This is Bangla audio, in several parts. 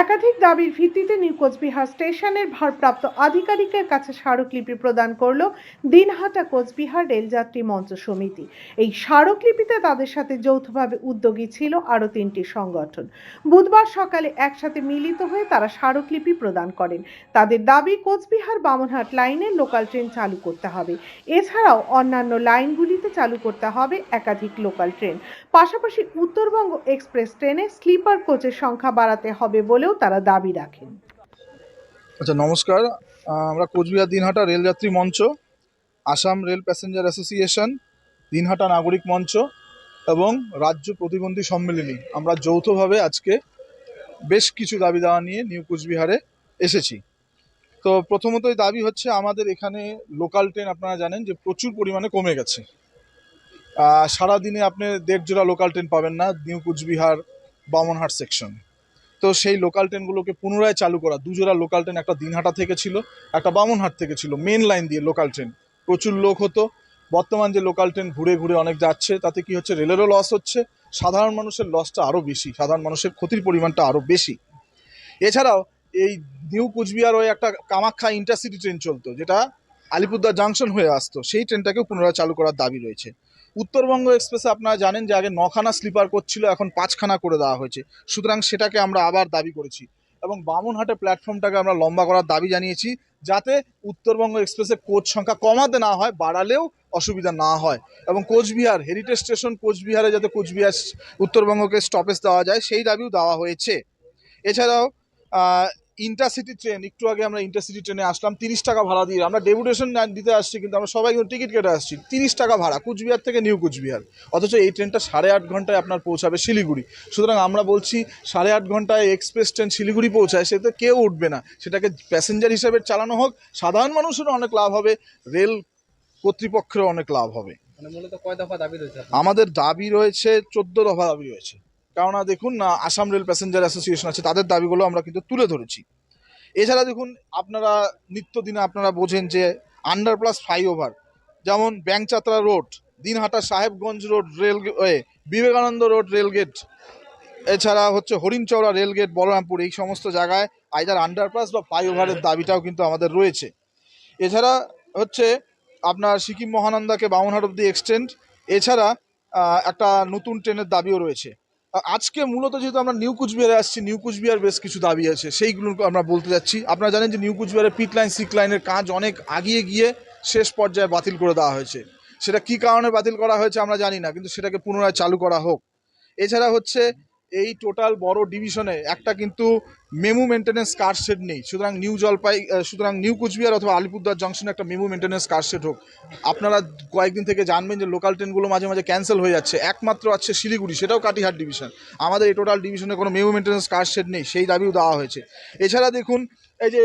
একাধিক দাবির ভিত্তিতে নিউ কোচবিহার স্টেশনের ভারপ্রাপ্ত আধিকারিকের কাছে স্মারকলিপি প্রদান করল দিনহাটা কোচবিহার রেলযাত্রী মঞ্চ সমিতি। এই স্মারকলিপিতে তাদের সাথে যৌথভাবে উদ্যোগী ছিল আরও তিনটি সংগঠন। বুধবার সকালে একসাথে মিলিত হয়ে তারা স্মারকলিপি প্রদান করেন। তাদের দাবি, কোচবিহার বামনহাট লাইনে লোকাল ট্রেন চালু করতে হবে। এছাড়াও অন্যান্য লাইনগুলিতে চালু করতে হবে একাধিক লোকাল ট্রেন। পাশাপাশি উত্তরবঙ্গ এক্সপ্রেস ট্রেনে স্লিপার কোচের সংখ্যা বাড়াতে হবে বলেও তারা দাবি রাখেন। আচ্ছা নমস্কার। আমরা কোচবিহার দিনহাটা রেলযাত্রী মঞ্চ, Assam rail passenger association, Dinhata নাগরিক মঞ্চ এবং রাজ্য প্রতিবন্ধী সম্মেলনী। আমরা যৌথভাবে আজকে বেশ কিছু দাবি দাওয়া নিয়ে নিউ কোচবিহারে এসেছি। তো প্রথমতই দাবি হচ্ছে আমাদের এখানে লোকাল ট্রেন আপনারা জানেন যে প্রচুর পরিমাণে কমে গেছে। সারাদিনে আপনি দেড় জোড়া লোকাল ট্রেন পাবেন না নিউ কোচবিহার বামনহাট সেকশন। তো সেই লোকাল ট্রেনগুলোকে পুনরায় চালু করা। দুজোড়া লোকাল ট্রেন একটা দিনহাটা থেকে ছিল, একটা বামনহাট থেকে ছিল মেন লাইন দিয়ে লোকাল ট্রেন প্রচুর লোক হতো। বর্তমান যে লোকাল ট্রেন ঘুরে ঘুরে অনেক যাচ্ছে, তাতে কি হচ্ছে, রেলেরও লস হচ্ছে। সাধারণ মানুষের লসটা আরও বেশি, সাধারণ মানুষের ক্ষতির পরিমাণটা আরও বেশি। এছাড়াও এই নিউ কুচবিহার ওই একটা কামাখ্যা ইন্টারসিটি ট্রেন চলতো, যেটা আলিপুরদুয়ার জাংশন হয়ে আসতো। সেই ট্রেনটাকেও পুনরায় চালু করার দাবি রয়েছে। উত্তরবঙ্গ এক্সপ্রেসে আপনারা জানেন যে আগে নখানা স্লিপার কোচ ছিল, এখন পাঁচখানা করে দেওয়া হয়েছে। সুতরাং সেটাকে আমরা আবার দাবি করেছি। এবং বামনহাটে প্ল্যাটফর্মটাকে আমরা লম্বা করার দাবি জানিয়েছি, যাতে উত্তরবঙ্গ এক্সপ্রেসের কোচ সংখ্যা কমাতে না হয়, বাড়ালেও অসুবিধা না হয়। এবং কোচবিহার, হেরিটেজ স্টেশন কোচবিহারে যাতে কোচবিহার উত্তরবঙ্গকে স্টপেজ দেওয়া যায়, সেই দাবিও দেওয়া হয়েছে। এছাড়াও ইন্টারসিটি ট্রেন একটু আগে আমরা ইন্টারসিটি ট্রেনে আসলাম তিরিশ টাকা ভাড়া দিয়ে। আমরা ডেপুটেশন দিতে আসছি কিন্তু আমরা সবাই কিন্তু টিকিট কেটে আসছি। তিরিশ টাকা ভাড়া কুচবিহার থেকে নিউ কুচবিহার। অথচ এই ট্রেনটা সাড়ে আট ঘন্টায় আপনার পৌঁছাবে শিলিগুড়ি। সুতরাং আমরা বলছি সাড়ে আট ঘন্টায় এক্সপ্রেস ট্রেন শিলিগুড়ি পৌঁছায় সেতে কেউ উঠবে না। সেটাকে প্যাসেঞ্জার হিসাবে চালানো হোক সাধারণ মানুষেরও অনেক লাভ হবে রেল কর্তৃপক্ষেরও অনেক লাভ হবে। মানে মূলত কয় দফা দাবি রয়েছে আমাদের দাবি রয়েছে চোদ্দ দফা দাবি রয়েছে। কেননা দেখুন আসাম রেল প্যাসেঞ্জার অ্যাসোসিয়েশন আছে, তাদের দাবিগুলো আমরা কিন্তু তুলে ধরেছি। এছাড়া দেখুন, আপনারা নিত্যদিনে আপনারা বোঝেন যে আন্ডার প্লাস ফ্লাইওভার যেমন Bangchatra road Dinhata Sahebganj road railway Vivekananda road rail gate এছাড়া হচ্ছে হরিণচৌড়া রেলগেট বলরামপুর এই সমস্ত জায়গায় আইদার আন্ডারপাস বা ফ্লাইওভারের দাবিটাও কিন্তু আমাদের রয়েছে। এছাড়া হচ্ছে আপনার সিকিম মহানন্দাকে বামনহাট অব্দি এক্সটেন্ড এছাড়া একটা নতুন ট্রেনের দাবিও রয়েছে। আজকে মূলত যেহেতু আমরা নিউ কুচবিহারে আসছি, নিউ কুচবিহার বেশ কিছু দাবি আছে, সেইগুলো আমরা বলতে যাচ্ছি। আপনারা জানেন যে নিউ কুচবিহারের পিট লাইন, সিক লাইনের কাজ অনেক আগিয়ে গিয়ে শেষ পর্যায়ে বাতিল করে দেওয়া হয়েছে। সেটা কি কারণে বাতিল করা হয়েছে আমরা জানি না, কিন্তু সেটাকে পুনরায় চালু করা হোক। এছাড়া হচ্ছে এই টোটাল বড় ডিভিশনে একটা কিন্তু মেমু মেনটেন্যান্স কার শেড নেই। সুতরাং নিউ জলপাই সুতরাং নিউ কুচবিহার অথবা আলিপুরদুয়ার জংশনে একটা মেমু মেনটেন্যান্স কার শেড হোক। আপনারা কয়েকদিন থেকে জানবেন যে লোকাল ট্রেনগুলো মাঝে মাঝে ক্যান্সেল হয়ে যাচ্ছে। একমাত্র আছে শিলিগুড়ি সেটাও কাটিহাট ডিভিশন। আমাদের এই টোটাল ডিভিশনে কোনো মেমু মেনটেন্যান্স কার শেড নেই সেই দাবিও দেওয়া হয়েছে। এছাড়া দেখুন এই যে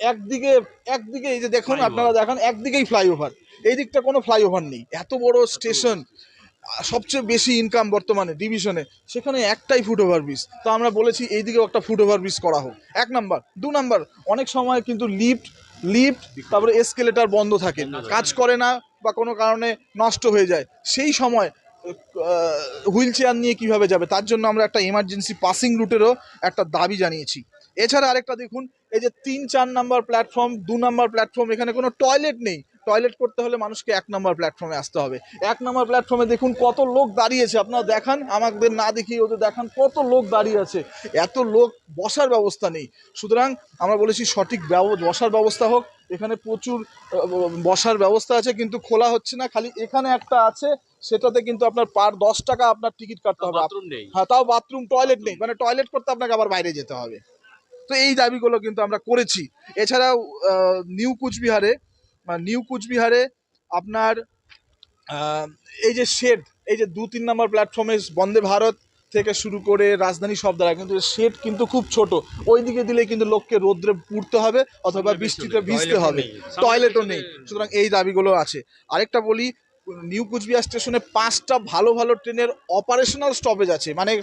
একদিকে একদিকে এই যে দেখুন আপনারা দেখান একদিকেই ফ্লাইওভার। এই দিকটা কোনো ফ্লাইওভার নেই। এত বড় স্টেশন সবচেয়ে বেশি ইনকাম বর্তমানে ডিভিশনে সেখানে একটাই ফুট ওভার ব্রিজ তো আমরা বলেছি এই দিকেও একটা ফুট ওভার ব্রিজ করা হোক। এক নাম্বার দু নাম্বার অনেক সময় কিন্তু লিফট লিফট তারপরে এসকেলেটার বন্ধ থাকে। কাজ করে না বা কোনো কারণে নষ্ট হয়ে যায়। সেই সময় হুইল চেয়ার নিয়ে কীভাবে যাবে? তার জন্য আমরা একটা এমার্জেন্সি পাসিং রুটেরও একটা দাবি জানিয়েছি। এছাড়া আরেকটা দেখুন এই যে তিন চার নাম্বার প্ল্যাটফর্ম দু নাম্বার প্ল্যাটফর্ম এখানে কোনো টয়লেট নেই। টয়লেট করতে হলে মানুষকে এক নম্বর প্ল্যাটফর্মে আসতে হবে। এক নম্বর প্ল্যাটফর্মে দেখুন কত লোক দাঁড়িয়েছে। আপনারা দেখান আমাদের না দেখিয়ে ওদের দেখান কত লোক দাঁড়িয়ে আছে। এত লোক বসার ব্যবস্থা নেই। সুতরাং আমরা বলেছি সঠিক বসার ব্যবস্থা হোক। এখানে প্রচুর বসার ব্যবস্থা আছে কিন্তু খোলা হচ্ছে না। খালি এখানে একটা আছে সেটাতে কিন্তু আপনার পার দশ টাকা আপনার টিকিট কাটতে হবে। হ্যাঁ তাও বাথরুম টয়লেট নেই। মানে টয়লেট করতে আপনাকে আবার বাইরে যেতে হবে। তো এই দাবিগুলো কিন্তু আমরা করেছি। এছাড়াও নিউ কুচবিহারে নিউ কুচবিহারে আপনার এই যে শেড এই যে দু তিন নম্বর প্ল্যাটফর্মে বন্দে ভারত থেকে শুরু করে রাজধানী সব দ্বারা কিন্তু শেড কিন্তু খুব ছোট। ওই দিকে দিলে কিন্তু লোককে রোদ্রে পুড়তে হবে অথবা বৃষ্টিতে ভিজতে হবে। টয়লেটও নেই। সুতরাং এই দাবিগুলো আছে। আরেকটা বলি নিউ কুচবিহার স্টেশনে পাঁচটা ভালো ভালো ট্রেনের অপারেশনাল স্টপেজ আছে। মানে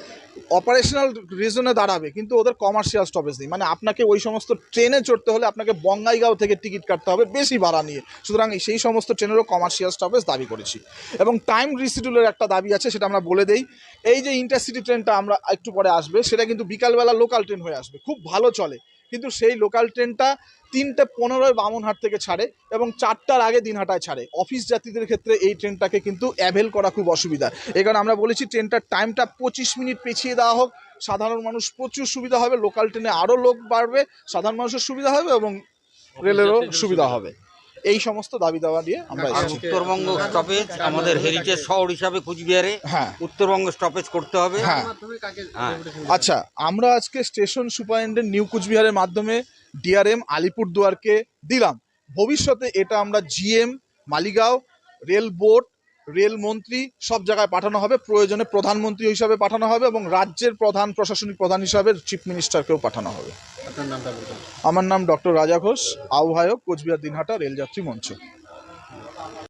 অপারেশনাল রিজনে দাঁড়াবে, কিন্তু ওদের কমার্শিয়াল স্টপেজ নেই। মানে আপনাকে ওই সমস্ত ট্রেনে চড়তে হলে আপনাকে বঙ্গাইগাঁও থেকে টিকিট কাটতে হবে বেশি ভাড়া নিয়ে। সুতরাং সেই সমস্ত ট্রেনেরও কমার্শিয়াল স্টপেজ দাবি করেছি। এবং টাইম রিসিডিউলের একটা দাবি আছে, সেটা আমরা বলে দেই। এই যে ইন্টারসিটি ট্রেনটা আমরা একটু পরে আসবে সেটা কিন্তু বিকালবেলা লোকাল ট্রেন হয়ে আসবে। খুব ভালো চলে। কিন্তু সেই লোকাল ট্রেনটা তিনটে পনেরোয় বামনহাট থেকে ছাড়ে এবং চারটার আগে দিনহাটায় ছাড়ে। অফিস যাত্রীদের ক্ষেত্রে এই ট্রেনটাকে কিন্তু অ্যাভেল করা খুব অসুবিধা। এই কারণে আমরা বলেছি ট্রেনটার টাইমটা পঁচিশ মিনিট পিছিয়ে দেওয়া হোক। সাধারণ মানুষ প্রচুর সুবিধা হবে লোকাল ট্রেনে আরও লোক বাড়বে সাধারণ মানুষের সুবিধা হবে এবং রেলেরও সুবিধা হবে। এই সমস্ত দাবি দাওয়া দিয়ে আমরা উত্তরবঙ্গ স্টপেজ আমাদের হেরিটেজ শহর হিসাবে কুচবিহারে হ্যাঁ। উত্তরবঙ্গ স্টপেজ করতে হবে। হ্যাঁ। হ্যাঁ। আচ্ছা আমরা আজকে স্টেশন সুপারিনটেন্ডেন্ট নিউ কুচবিহারের মাধ্যমে ডিআরএম আলিপুরদুয়ারকে দিলাম। ভবিষ্যতে এটা আমরা GM Maligaon rail board rail মন্ত্রী সব জায়গায় পাঠানো হবে প্রয়োজনে প্রধানমন্ত্রী হিসাবে পাঠানো হবে এবং রাজ্যের প্রধান প্রশাসনিক প্রধান হিসাবে চিফ মিনিস্টারকেও পাঠানো হবে। আমার নাম ডক্টর রাজা ঘোষ আহ্বায়ক কোচবিহার দিনহাটা রেলযাত্রী মঞ্চ।